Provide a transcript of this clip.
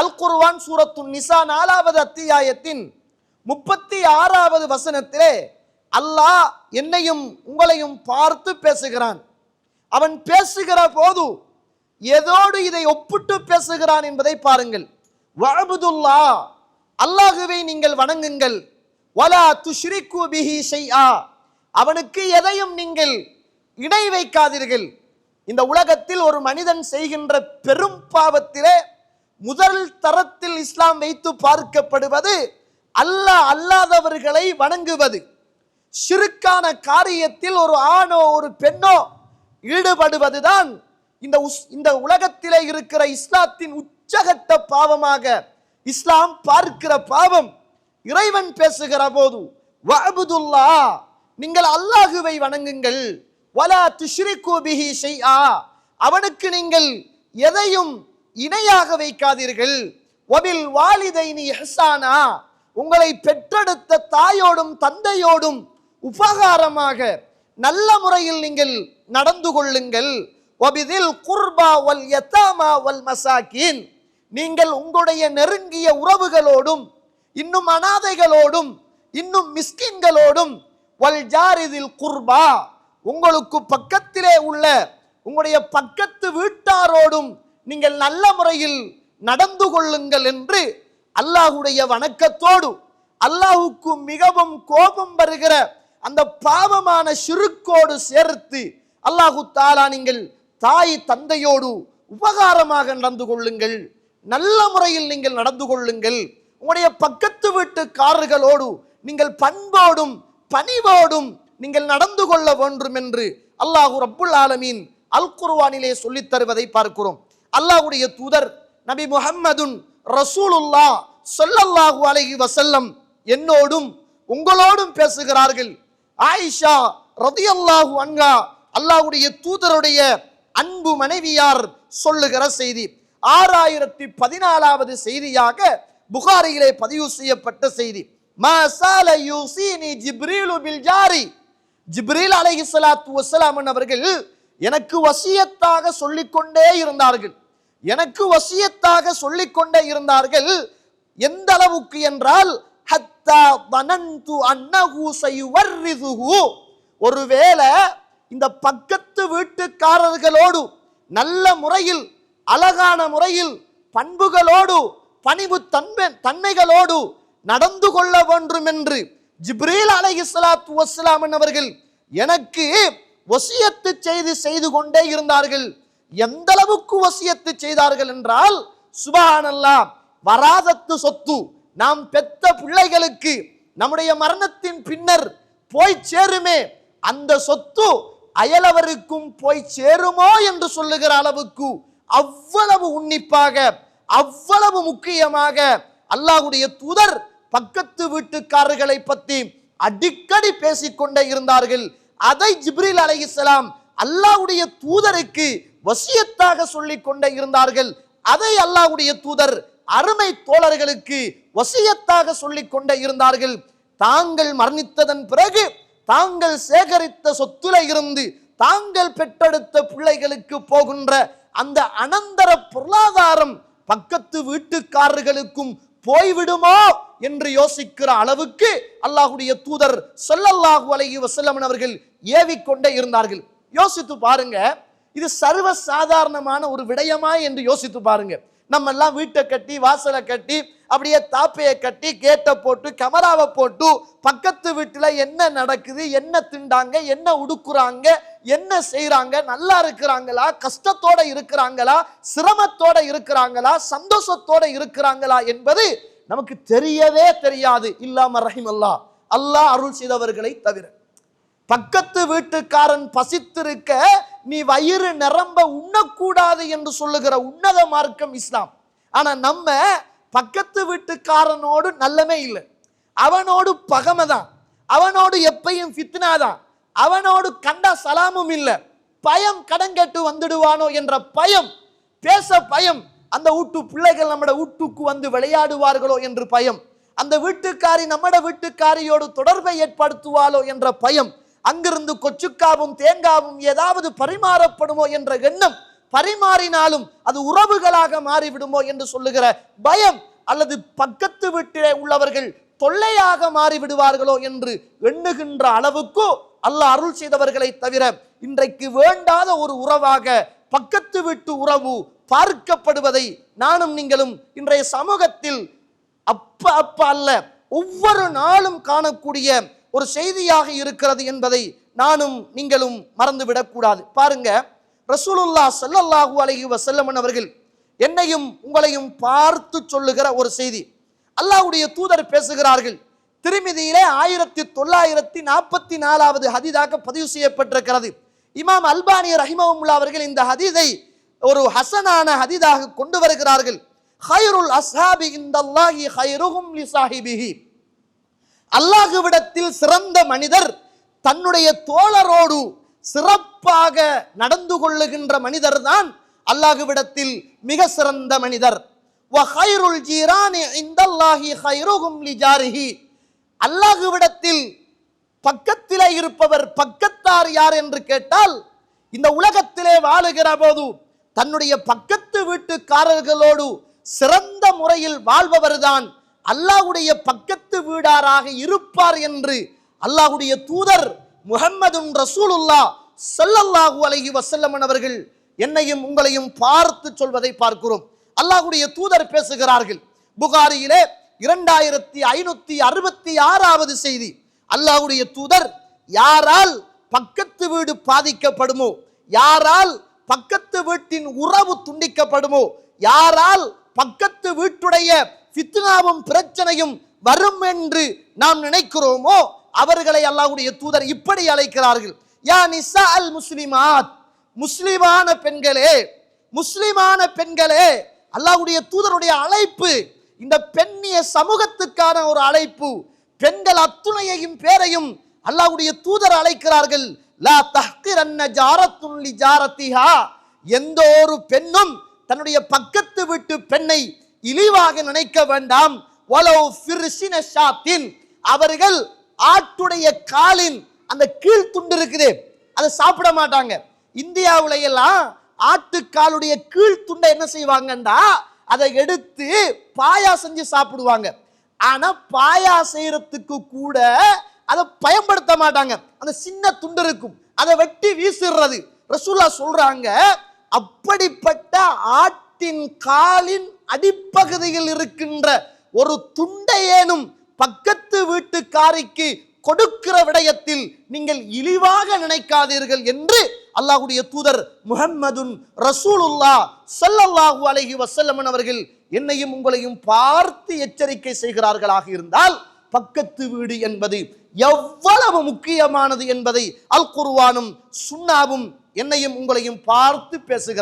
அல் குர்வான் சூரத்து நிசா நாலாவது அத்தியாயத்தின் முப்பத்தி ஆறாவது வசனத்திலே அல்லாஹ் என்னையும் உங்களையும் பார்த்து பேசுகிறான். அவன் பேசுகிற போது எதோடு இதை ஒப்பிட்டு பேசுகிறான் என்பதை பாருங்கள். வஅபுதுல்லா அல்லாஹுவை நீங்கள் வணங்குங்கள். வலா துஷ்ரிக்கு பிஹி ஷைஆ அவனுக்கு எதையும் நீங்கள் இடை வைக்காதீர்கள். இந்த உலகத்தில் ஒரு மனிதன் செய்கின்ற பெரும் பாவத்திலே முதல் தரத்தில் இஸ்லாம் வைத்து பார்க்கப்படுவது அல்லாஹ் அல்லாதவர்களை வணங்குவது. சிறுக்கான காரியத்தில் ஒரு ஆணோ ஒரு பெண்ணோ ஈடுபடுவதுதான் இந்த உஸ்- இந்த உலகத்திலே இருக்கிற இஸ்லாத்தின் உச்சகட்ட பாவமாக. இஸ்லாம் பார்க்கிற பாவம். இறைவன் பேசுகிற போது வஅபுதுல்லா நீங்கள் அல்லாஹுவை வணங்குங்கள். வலா துஷ்ரிகு பிஹி ஷைஆ. அவனுக்கு நீங்கள் எதையும் இணையாக வைக்காதீர்கள். ஒபில் வாலிதைனி இஹ்சானா உங்களை பெற்றெடுத்த தாயோடும் தந்தையோடும் உபகாரமாக நல்ல முறையில் நீங்கள் நடந்து கொள்ளுங்கள். ஒபிதில் குர்பா வல் யதாமா வல் மசாக்கின் நீங்கள் உங்களுடைய நெருங்கிய உறவுகளோடும் இன்னும் அனாதைகளோடும் இன்னும் மிஸ்கின்களோடும் வல் ஜாரிதில் குர்பா உங்களுக்கு பக்கத்திலே உள்ள உங்களுடைய பக்கத்து வீட்டாரோடும் நீங்கள் நல்ல முறையில் நடந்து கொள்ளுங்கள் என்று அல்லாஹுடைய வணக்கத்தோடு அல்லாஹுக்கு மிகவும் கோபம் வருகிற அந்த பாவமான சிறுக்கோடு சேர்த்து அல்லாஹு தாலா நீங்கள் தாய் தந்தையோடு உபகாரமாக நடந்து கொள்ளுங்கள். நல்ல முறையில் நீங்கள் நடந்து கொள்ளுங்கள். உங்களுடைய பக்கத்து வீட்டுக்காரர்களோடு நீங்கள் பண்போடும் பணிவோடும் நீங்கள் நடந்து கொள்ள வேண்டும் என்று அல்லாஹு ரப்புல் ஆலமீன் அல் குர்வானிலே சொல்லித் தருவதை பார்க்கிறோம். அல்லாஹ்வுடைய தூதர் நபி முஹம்மதுன் ரசூலுல்லா சொல்லல்லாஹு அலஹி வசல்லம் என்னோடும் உங்களோடும் பேசுகிறார்கள். ஆயிஷா ரதியல்லாஹு அன்கா அல்லாஹுடைய தூதருடைய அன்பு மனைவியார் சொல்லுகிற செய்தி. ஆறாயிரத்தி பதினாலாவது செய்தியாக புகாரியிலே பதிவு செய்யப்பட்ட செய்தி. ஜாரி. ஜிப்ரீல் அலைஹி சலாத்து வஸலாம் அவர்கள் எனக்கு வசியத்தாக சொல்லிக்கொண்டே இருந்தார்கள். எனக்கு வசியத்தாக சொல்லிக்கொண்டே இருந்தார்கள். எந்த அளவுக்கு என்றால் ஹத்தா வனந்து அன்னஹு சயுவர்ரிதுஹு. ஒருவேளை இந்த பக்கத்து வீட்டுக்காரர்களோடு நல்ல முறையில் அழகான முறையில் பண்புகளோடு பணிவு தன்மை தன்மைகளோடு நடந்து கொள்ள வேண்டும் என்று ஜிப்ரீல் அலை இஸ்லாத்து வஸ்ஸலாம் அவர்கள் எனக்கு ஒசியத்து செய்து செய்து கொண்டே இருந்தார்கள். எந்த அளவுக்கு வசியத்து செய்தார்கள் என்றால் சுபஹானல்லாஹ் வராதத்து சொத்து. நாம் பெத்த பிள்ளைகளுக்கு நம்முடைய மரணத்தின் பின்னர் போய் சேருமே. அந்த சொத்து அயலவருக்கும் போய் சேருமோ என்று சொல்லுகிற அளவுக்கு அவ்வளவு உன்னிப்பாக அவ்வளவு முக்கியமாக அல்லாஹுடைய தூதர் பக்கத்து வீட்டுக்காரர்களை பற்றி அடிக்கடி பேசிக்கொண்டே இருந்தார்கள். அதை ஜிப்ரில் அலைஹிஸ்ஸலாம் அல்லாஹுடைய தூதருக்கு வசியத்தாக சொல்லிக் கொண்டே இருந்தார்கள். அதை அல்லாஹ்வுடைய தூதர் அருமை தோழர்களுக்கு வசியத்தாக சொல்லிக் கொண்டே இருந்தார்கள். தாங்கள் மரணித்ததன் பிறகு தாங்கள் சேகரித்த சொத்துல இருந்து தாங்கள் பெற்றெடுத்த பிள்ளைகளுக்கு போகின்ற அந்த அனந்தர பொருளாதாரம் பக்கத்து வீட்டுக்காரர்களுக்கும் போய்விடுமோ என்று யோசிக்கிற அளவுக்கு அல்லாஹுடைய தூதர் சொல்லல்லாஹு அலைஹி வசல்லமன் அவர்கள் ஏவிக்கொண்டே இருந்தார்கள். யோசித்து பாருங்க இது சர்வ சாதாரணமான ஒரு விடயமா என்று யோசித்து பாருங்க. நம்ம எல்லாம் வீட்டை கட்டி வாசலை கட்டி அப்படியே தாப்பையை கட்டி கேட்டை போட்டு கமராவை போட்டு பக்கத்து வீட்டில் என்ன நடக்குது என்ன திண்டாங்க என்ன உடுக்குறாங்க என்ன செய்கிறாங்க நல்லா இருக்கிறாங்களா கஷ்டத்தோட இருக்கிறாங்களா சிரமத்தோட இருக்கிறாங்களா சந்தோஷத்தோட இருக்கிறாங்களா என்பது நமக்கு தெரியவே தெரியாது. இல்லாம ரஹிமல்லா அல்லாஹ் அருள் செய்தவர்களை தவிர. பக்கத்து வீட்டுக்காரன் பசித்திருக்க நீ வயிறு நிரம்ப உண்ணக்கூடாது என்று சொல்லுகிற உன்னத மார்க்கம் இஸ்லாம். ஆனால் நம்ம பக்கத்து வீட்டுக்காரனோடு நல்லமே இல்லை. அவனோடு பகமை தான். அவனோடு எப்பையும் ஃபித்னா தான். அவனோடு கண்டா சலாமும் இல்லை. பயம் கடன் கேட்டு வந்துடுவானோ என்ற பயம் பேச பயம் அந்த வீட்டு பிள்ளைகள் நம்மட வீட்டுக்கு வந்து விளையாடுவார்களோ என்று பயம் அந்த வீட்டுக்காரி நம்மட வீட்டுக்காரியோடு தொடர்பை ஏற்படுத்துவாளோ என்ற பயம் அங்கிருந்து கொச்சுக்காவும் தேங்காவும் ஏதாவது பரிமாறப்படுமோ என்ற எண்ணம் பரிமாறினாலும் அது உறவுகளாக மாறிவிடுமோ என்று சொல்லுகிற பயம் அல்லது பக்கத்து வீட்டிலே உள்ளவர்கள் தொல்லையாக மாறிவிடுவார்களோ என்று எண்ணுகின்ற அளவுக்கு அல்லாஹ் அருள் செய்தவர்களை தவிர இன்றைக்கு வேண்டாத ஒரு உறவாக பக்கத்து வீட்டு உறவு பார்க்கப்படுவதை நானும் நீங்களும் இன்றைய சமூகத்தில் அப்ப அப்ப அல்ல ஒவ்வொரு நாளும் காணக்கூடிய ஒரு செய்தியாக இருக்கிறது என்பதை நானும் நீங்களும் மறந்துவிடக்கூடாது. பாருங்க ரசூலுல்லா ஸல்லல்லாஹு அலஹி வசல்லமன் அவர்கள் என்னையும் உங்களையும் பார்த்து சொல்லுகிற ஒரு செய்தி. அல்லாஹுடைய தூதர் பேசுகிறார்கள் திருமிதியிலே ஆயிரத்தி தொள்ளாயிரத்தி நாற்பத்தி நாலாவது ஹதீதாக பதிவு செய்யப்பட்டிருக்கிறது. இமாம் அல்பானிய ரஹிமவுல்லா அவர்கள் இந்த ஹதீதை ஒரு ஹசனான ஹதீதாக கொண்டு வருகிறார்கள். ஹைருல் அஸ்ஹாபி இந்தல்லாஹி ஹைருஹும் லிசாஹிபிஹி. அல்லாஹுவிடத்தில் சிறந்த மனிதர் தன்னுடைய தோழரோடு சிறப்பாக நடந்து கொள்ளுகின்ற மனிதர் தான் அல்லாஹுவிடத்தில் மிக சிறந்த மனிதர். வஹைருல் ஜீரானி இந்தல்லாஹி ஹைருஹும் லிஜாரிஹி அல்லாஹுவிடத்தில் பக்கத்திலே இருப்பவர் பக்கத்தார் யார் என்று கேட்டால் இந்த உலகத்திலே வாழுகிற போது தன்னுடைய பக்கத்து வீட்டுக்காரர்களோடு சிறந்த முறையில் வாழ்பவர்தான் அல்லாஹ்வுடைய பக்கத்து வீடாராக இருப்பார் என்று அல்லாஹுடைய தூதர் முகம்மதுன் ரசூலுல்லா சல்லல்லாஹூ அலஹி வசல்லமன் அவர்கள் என்னையும் உங்களையும் பார்த்து சொல்வதை பார்க்கிறோம். அல்லாஹுடைய தூதர் பேசுகிறார்கள். புகாரியிலே இரண்டாயிரத்தி ஐநூத்தி அறுபத்தி ஆறாவது செய்தி. அல்லாஹ்வுடைய தூதர் யாரால் பக்கத்து வீடு பாதிக்கப்படுமோ யாரால் பக்கத்து வீட்டின் உறவு துண்டிக்கப்படுமோ யாரால் பக்கத்து வீட்டுடைய ஃபித்னாவும் பிரச்சனையும் வரும் என்று நாம் நினைக்கிறோமோ அவர்களை அல்லாஹுடைய தூதர் இப்படி அழைக்கிறார்கள். யா நிசா அல் முஸ்லிமாத். முஸ்லிமான பெண்களே முஸ்லிமான பெண்களே அல்லாஹுடைய தூதருடைய அழைப்பு இந்த பெண்ணிய சமூகத்துக்கான ஒரு அழைப்பு பெண்கள் அத்துணையையும் பேரையும் அல்லாஹுடைய தூதர் அழைக்கிறார்கள். லா தஹ்கிரன்ன ஜாரத்துன்லி ஜாரத்திஹா எந்த ஒரு பெண்ணும் தன்னுடைய பக்கத்து வீட்டு பெண்ணை இழிவாக நினைக்க வேண்டாம். வலோ ஃபிர்ஷின அவர்கள் ஆட்டுடைய காலின் அந்த கீழ் துண்டு இருக்குது. அதை சாப்பிட மாட்டாங்க. இந்தியாவில எல்லாம் ஆட்டுக்காலுடைய கீழ் துண்டை என்ன செய்வாங்கன்னா அதை எடுத்து பாயா செஞ்சு சாப்பிடுவாங்க. ஆனா பாயா செய்யறதுக்கு கூட அதை பயன்படுத்த மாட்டாங்க. அந்த சின்ன துண்டு இருக்கும். அதை வெட்டி வீசிடுறது ரசூல்லா சொல்றாங்க அப்படிப்பட்ட ஆட்டின் காலின் அடிப்பகுதியில் இருக்கின்ற ஒரு துண்டையேனும் பக்கத்து வீட்டுக்காரிக்கு கொடுக்கிற விடயத்தில் நீங்கள் இழிவாக நினைக்காதீர்கள் என்று அல்லாஹுடைய தூதர் முகம்மதுன் ரசூலுல்லா சல்லல்லாஹு அலஹி வசல்லமன் அவர்கள் என்னையும் உங்களையும் பார்த்து எச்சரிக்கை செய்கிறார்களாக இருந்தால் பக்கத்து வீடு என்பது எவ்வளவு முக்கியமானது என்பதை அல் குருவானும் சுண்ணாவும் என்னையும் உங்களையும் பார்த்து பேசுகிறார்